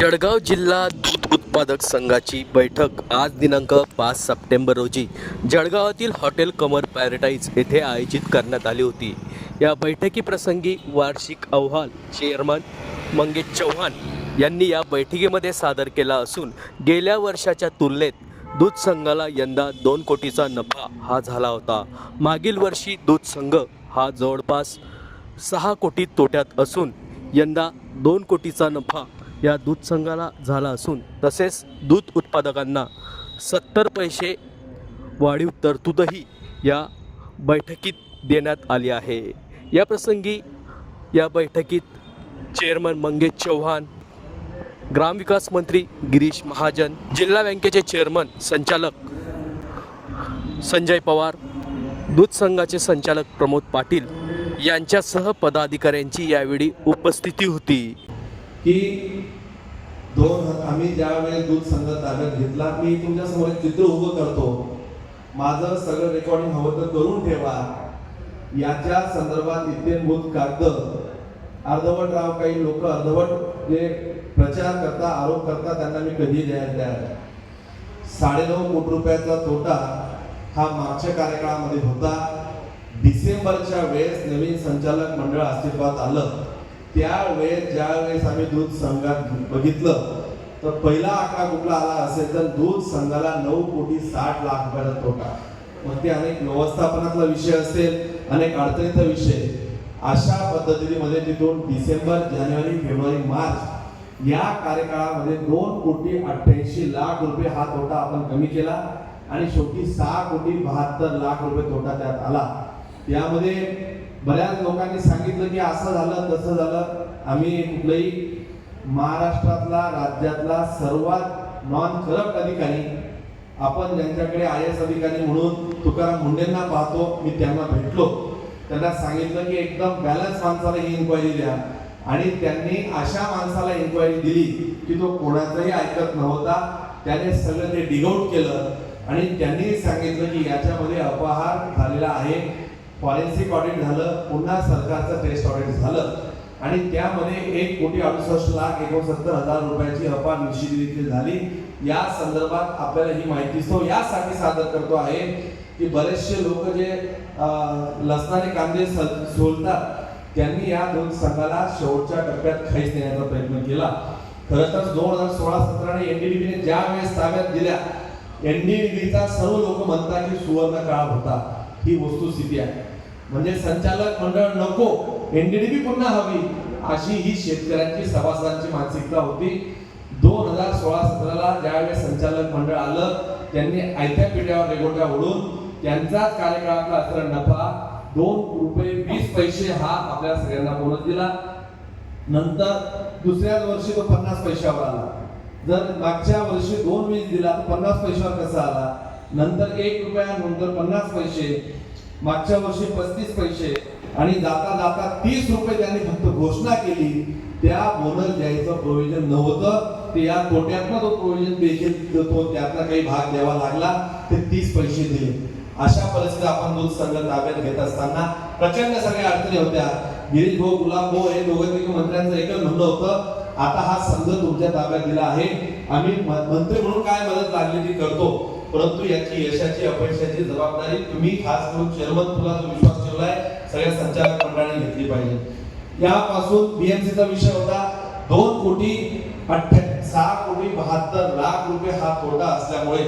जळगाव जिल्हा दूध उत्पादक संघाची बैठक आज दिनांक पाच सप्टेंबर रोजी. जळगावातील हॉटेल कमर पॅराडाईज येथे आयोजित करण्यात आली होती. या बैठकीप्रसंगी वार्षिक अहवाल चेअरमन मंगेश चव्हाण यांनी या बैठकीमध्ये सादर केला असून गेल्या वर्षाच्या तुलनेत दूध संघाला यंदा दोन कोटीचा नफा हा झाला होता. मागील वर्षी दूध संघ हा जवळपास सहा कोटी तोट्यात असून यंदा दोन कोटीचा नफा या दूध संघाला झाला असून तसेच दूध उत्पादकांना सत्तर पैसे वाढीव तरतूदही या बैठकीत देण्यात आली आहे. या प्रसंगी या बैठकीत चेअरमन मंगेश चव्हाण ग्रामविकास मंत्री गिरीश महाजन जिल्हा बँकेचे चेअरमन संचालक संजय पवार दूध संघाचे संचालक प्रमोद पाटील यांच्यासह पदाधिकाऱ्यांची यावेळी उपस्थिती होती. की दोन आम्ही ज्यावेळेस दूध संघ ताब्यात घेतला मी तुमच्यासमोर एक चित्र उभं करतो. माझं सगळं रेकॉर्डिंग हवं तर करून ठेवा. याच्या संदर्भात इत्यंभूत कागद. अर्धवट राव काही लोक अर्धवट जे प्रचार करता आरोप करता त्यांना मी कधी द्यायला तयार साडेनऊ कोटी रुपयाचा तोटा हा मागच्या कार्यकाळामध्ये होता. डिसेंबरच्या वेळेस नवीन संचालक मंडळ अस्तित्वात आलं. त्यावेळेस ज्या वेळेस आम्ही दूध संघात बघितलं तर पहिला आकडा कुठला आला असेल तर दूध संघाला नऊ कोटी साठ लाख रुपयाचा तोटा. मग ते अनेक व्यवस्थापनातला विषय असेल अनेक अडचणीचा विषय. अशा पद्धतीमध्ये तिथून डिसेंबर जानेवारी फेब्रुवारी मार्च या कार्यकाळामध्ये दोन कोटी अठ्ठ्याऐंशी लाख रुपये हा तोटा आपण कमी केला आणि शेवटी सहा कोटी बहात्तर लाख रुपये तोटा त्यात आला. यामध्ये बऱ्याच लोकांनी सांगितलं की असं झालं तसं झालं. आम्ही कुठलंही महाराष्ट्रातला राज्यातला सर्वात नॉन करप्ट अधिकारी आपण ज्यांच्याकडे आय एस अधिकारी म्हणून तुकाराम मुंडेंना पाहतो मी त्यांना भेटलो. त्यांना सांगितलं की एकदम बॅलन्स माणसाला ही इन्क्वायरी द्या. आणि त्यांनी अशा माणसाला इन्क्वायरी दिली की तो कोणाचंही ऐकत नव्हता. त्याने सगळं ते डिगआउट केलं. आणि त्यांनी सांगितलं की याच्यामध्ये अपहार झालेला आहे. फॉरेन्सिक ऑडिट झालं पुन्हा सरकारचं टेस्ट ऑडिट झालं. आणि त्यामध्ये एक कोटी अडुसष्ट लाख एकोणसत्तर हजार रुपयाची अपार निश्चिती झाली. या संदर्भात आपल्याला ही माहिती सो यासाठी सादर करतो आहे की बरेचसे लोक जे लसणारे कांदे सोलतात त्यांनी या दोन संघाला शेवटच्या टप्प्यात खाईच देण्याचा प्रयत्न केला. खरं तर दोन हजार सोळा सतराने एनडीडीबीने ज्या वेळेस ताब्यात दिल्या एनडीडीबीचा सर्व लोक म्हणतात की सुवर्ण काळ होता. ही वस्तुस्थिती आहे. म्हणजे संचालक मंडळ नको एनडीडीबी पुन्हा हवी अशी ही शेतकऱ्यांची सभासदांची मानसिकता होती. दोन हजार सोळा सतराला ज्यावेळेस संचालक मंडळ आलं त्यांनी आयत्या पिढ्यावर रेगोट्या ओढून त्यांचाच कार्यकाळातला असलेला नफा दोन रुपये वीस पैसे हा आपल्या सगळ्यांना बोलत दिला. नंतर दुसऱ्याच वर्षी तो पन्नास पैशावर आला. जर मागच्या वर्षी दोन वीस दिला तर पन्नास पैशावर कसा आला? नंतर एक रुपया नंतर पन्नास पैसे मागच्या वर्षी पस्तीस पैसे आणि जाता जाता तीस रुपये त्यांनी फक्त घोषणा केली. त्या बोनस द्यायचं प्रोव्हिजन नव्हतं. ते या तोट्यातनं तो प्रोव्हिजन देखील तो त्यातला काही भाग द्यावा लागला ते तीस पैसे दिले. अशा परिस्थितीत आपण दूध संघ ताब्यात घेत असताना प्रचंड सगळ्या अडचणी होत्या. गिरीश भाऊ गुलाब भाऊ हे दोघे मंत्र्यांचं एकच म्हणणं होतं आता हा संघ तुमच्या ताब्यात दिला आहे. आम्ही मंत्री म्हणून काय मदत लागली ती करतो. परंतु याची यशाची अपयशाची जबाबदारी तुम्ही खास करून चेअरमन तुला जो विश्वास ठेवलाय सगळ्या संचालक मंडळाने घेतली पाहिजे. यापासून बीएमसीचा विषय होता दोन कोटी अठ्ठ्या सहा कोटी बहात्तर लाख रुपये हा तोटा असल्यामुळे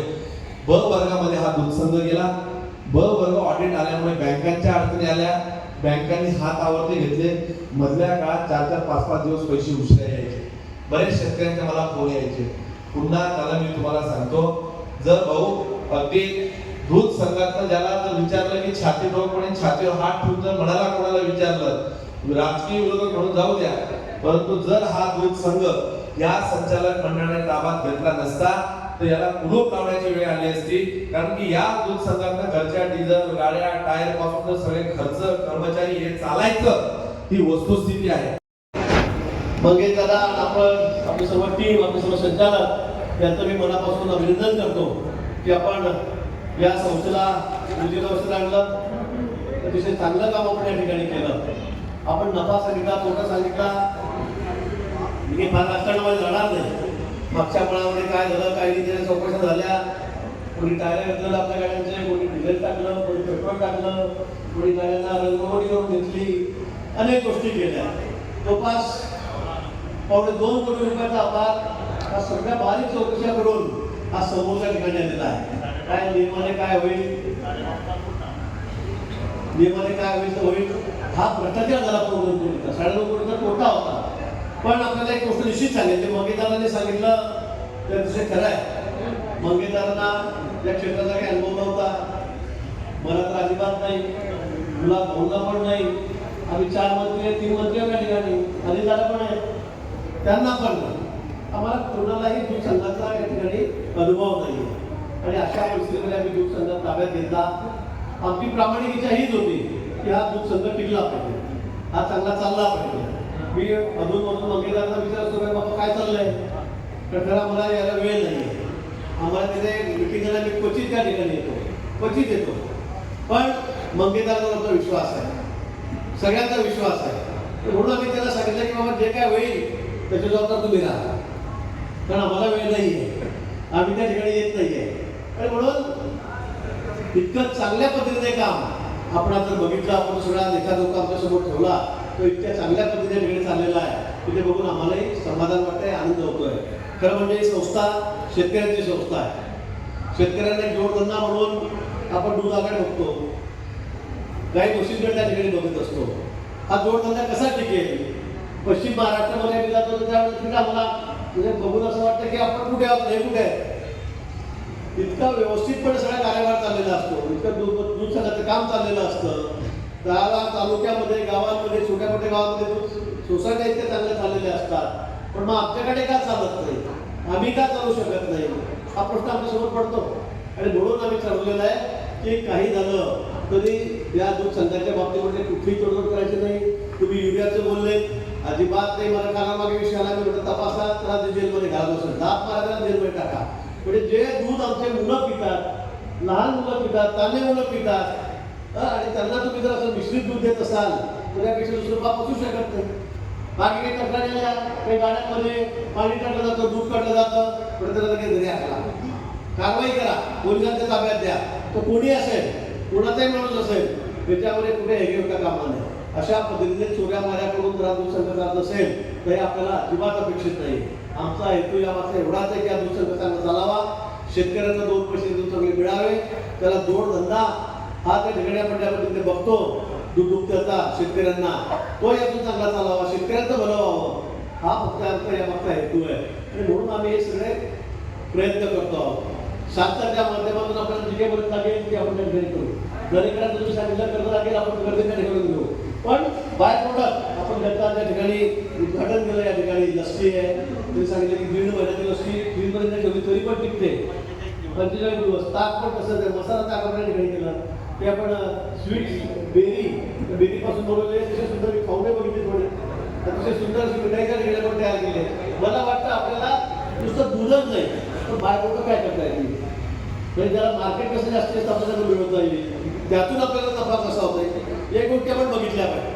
ब वर्गामध्ये हा दुःसंग गेला. ब वर्ग ऑडिट आल्यामुळे बँकांच्या अडचणी आल्या. बँकांनी हात आवरते घेतले. मधल्या काळात चार चार पाच पाच दिवस पैसे उशिरा यायचे. बरेच शेतकऱ्यांच्या मला फोन यायचे. पुन्हा त्याला मी तुम्हाला सांगतो जर भाऊ अगदी दूध संघातनं ज्याला जर विचारलं की छाती रोगपणे छातीवर हात ठेवून जर म्हणाला कोणाला विचारलं राजकीय विरोधक म्हणून जाऊ द्या. परंतु जर हा दूध संघ या संचालक मंडळाने ताब्यात घेतला नसता तर याला कुलूप लावण्याची वेळ आली असती. कारण की या दूध संघातनं घरच्या डिझेल गाड्या टायरपासून सगळे खर्च कर्मचारी हे चालायचं. ही वस्तुस्थिती आहे. मग दादा आपण आपली टीम आपल्यासोबत संचालक त्यांचं मी मनापासून अभिनंदन करतो की आपण या संस्थेला उद्योगावस्थेत आणलं. अतिशय चांगलं काम आपण या ठिकाणी केलं. आपण नफा सांगितला तोटा सांगितला. मी फार राजकारणामध्ये जाणार नाही. मागच्या काळामध्ये काय झालं काही तिथे चौकशा झाल्या. कोणी टायर घेतलं आपल्या गाड्यांचे कोणी डिझेल टाकलं कोणी पेट्रोल टाकलं कोणी गाड्यांना रंगवडी करून घेतली. अनेक गोष्टी केल्या. जवळपास पावणे दोन कोटी रुपयाचा आभार हा सगळ्या बारीक चौकशा करून हा समोरच्या ठिकाणी आलेला आहे. काय नियमाने काय होईल? नियमाने काय होईल तर होईल? हा भ्रष्टाचार झाला पण दोन कोटीचा साडेनऊ कोटीचा तोटा होता. पण आपल्याला एक गोष्ट निश्चित सांगितली मंगेदारांनी सांगितलं तर तसे खरं आहे. मंगेदारांना या क्षेत्राचा काही अनुभव नव्हता. मला तर अजिबात नाही. तुला भाऊला पण नाही. आम्ही चार मंत्री आहे तीन मंत्री आहे या ठिकाणी. अधिकारा पण आहे त्यांना पण नाही. आम्हाला कोणालाही दूध संघाचा या ठिकाणी अनुभव नाही आणि अशा परिस्थितीमध्ये आम्ही दूध संघ ताब्यात घेतला. आमची प्रामाणिक इच्छा हीच होती की हा दूध संघ टिकला पाहिजे. हा चांगला चालला पाहिजे. मी अधून मधून मंगेदारांना विचारतो काय बाबा काय चाललंय? तर खरं मला यायला वेळ नाही आम्हाला तिथे मिटिंगला मी क्वचित त्या ठिकाणी येतो. क्वचित येतो. पण मंगेदारांवर आमचा विश्वास आहे. सगळ्यांचा विश्वास आहे. म्हणून आम्ही त्याला सांगितलं की बाबा जे काय होईल त्याच्या जबाबदार तुम्ही राहा. कारण आम्हाला वेळ नाही आहे आम्ही त्या ठिकाणी येत नाही आहे आणि म्हणून इतकं चांगल्या पद्धतीने काम आपण जर बघितलं आपण सगळा लेखा लोक आमच्यासमोर ठेवला तो इतक्या चांगल्या पद्धतीने ठिकाणी चाललेला आहे. की ते बघून आम्हालाही समाधान वाटतंय आनंद होतोय. खरं म्हणजे ही संस्था शेतकऱ्यांची संस्था आहे. शेतकऱ्यांना एक जोडधंदा म्हणून आपण दूध आकडे बघतो काही गोष्टींकडे त्या ठिकाणी बघत असतो. हा जोडधंदा कसा टिकेल? पश्चिम महाराष्ट्रामध्ये आम्ही जातो तर त्यावेळेस तिथे आम्हाला म्हणजे बघून असं वाटतं की आपण कुठे आहोत हे कुठे आहे? इतका व्यवस्थितपणे सगळा कार्यभार चाललेला असतो. इतकं दूध दूध सगळ्याचं काम चाललेलं असतं. गावा तालुक्यामध्ये गावांमध्ये छोट्या मोठ्या गावामध्ये सोसायट्या इतक्या चांगल्या चाललेल्या असतात. पण मग आमच्याकडे का चालत नाही? आम्ही का चालू शकत नाही? हा प्रश्न आमच्यासमोर पडतो. आणि म्हणून आम्ही ठरवलेला आहे की काही झालं तरी या दूध संघाच्या बाबतीमध्ये कुठलीही तोडजोड करायची नाही. तुम्ही युरियाचं बोलले अजिबात नाही मला कानामागे विषय आला मी म्हटलं तपासा त्याला ते जेलमध्ये घालत असेल दात मारा त्याला जेलमध्ये टाका. म्हणजे जे दूध आमचे मुलं पितात लहान मुलं पितात ताने मुलं पितात आणि त्यांना तुम्ही जर असं मिश्रित दूध देत असाल तर यापेक्षा दुसरं पाप असू शकत नाही. बाकी काही तक्रारी आल्या काही गाड्यांमध्ये पाणी टाकलं जातं दूध काढलं जातं पण त्याला लगेच घरी आला कारवाई करा पोलिसांच्या ताब्यात द्या. तो कोणी असेल कोणाचाही माणूस असेल त्याच्यामध्ये कुठे हे घेऊन का कामा नाही अशा पद्धतीने चोऱ्या माऱ्याकडून जर दूध जात नसेल तर हे आपल्याला अजिबात अपेक्षित नाही. आमचा हेतू या मात्र एवढाच आहे की हा दूध चालावा. शेतकऱ्यांना दोन पैसे दुसरे मिळावे. त्याला जोडधंदा हा त्या ठिकाणी आपण पद्धतीने बघतो. दूध दुभत्याचा शेतकऱ्यांना. तो यातून चांगला चालावा शेतकऱ्यांचं भलं व्हावं. हा फक्त आमचा यामागचा हेतू आहे. आणि म्हणून आम्ही हे सगळे प्रयत्न करतो आहोत. शासनाच्या माध्यमातून आपल्याला जे काही मदत लागेल ते आपण त्या ठिकाणी करू. दरेकडे तुम्ही सांगितलं कर्ज लागेल आपण कर्ज त्या ठिकाणी घेऊ. पण बाय प्रोडक्ट आपण घेतला त्या ठिकाणी उद्घाटन केलं या ठिकाणी लस्सी आहे. तुम्ही सांगितलं की दीड महिन्याची लस्सी दीड महिन्याची ठेवली तरी पण टिकते. पंचेचाळीस दिवस ताक पण कसं आहे मसाला ताक आपण ठिकाणी केलं. ते आपण स्वीट्स बेरी बेरीपासून बनवले तसे सुंदर मी पाहुणे बघितले थोडे. अतिशय सुंदर अशी मिठाई ठिकाणी पण तयार केली. आहे मला वाटतं आपल्याला नुसतं दूधच नाही पण बाय प्रोडक्ट काय करता येईल? म्हणजे त्याला मार्केट कसं जास्तीत जास्त आपल्याला मिळवता येईल त्यातून आपल्याला नफा कसा होता येईल एक गोष्टी आपण बघितल्या पाहिजे